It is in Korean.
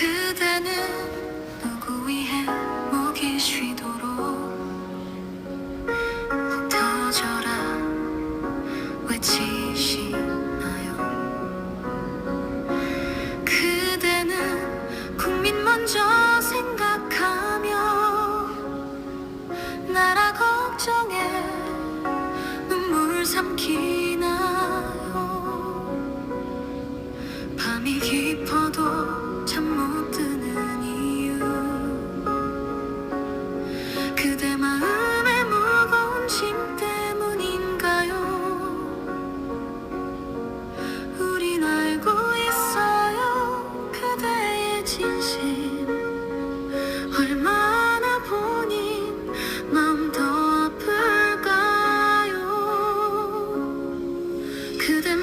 그대는 누구 위해 목이 쉬도록 터져라. 외치시나요? 그대는 국민 먼저 생각하며 나라 걱정에 눈물 삼키나요? 밤이 길 그대 마음의 무거운 짐 때문인가요? 우린 알고 있어요 그대의 진심. 얼마나 본인 맘 더 아플까요? 그대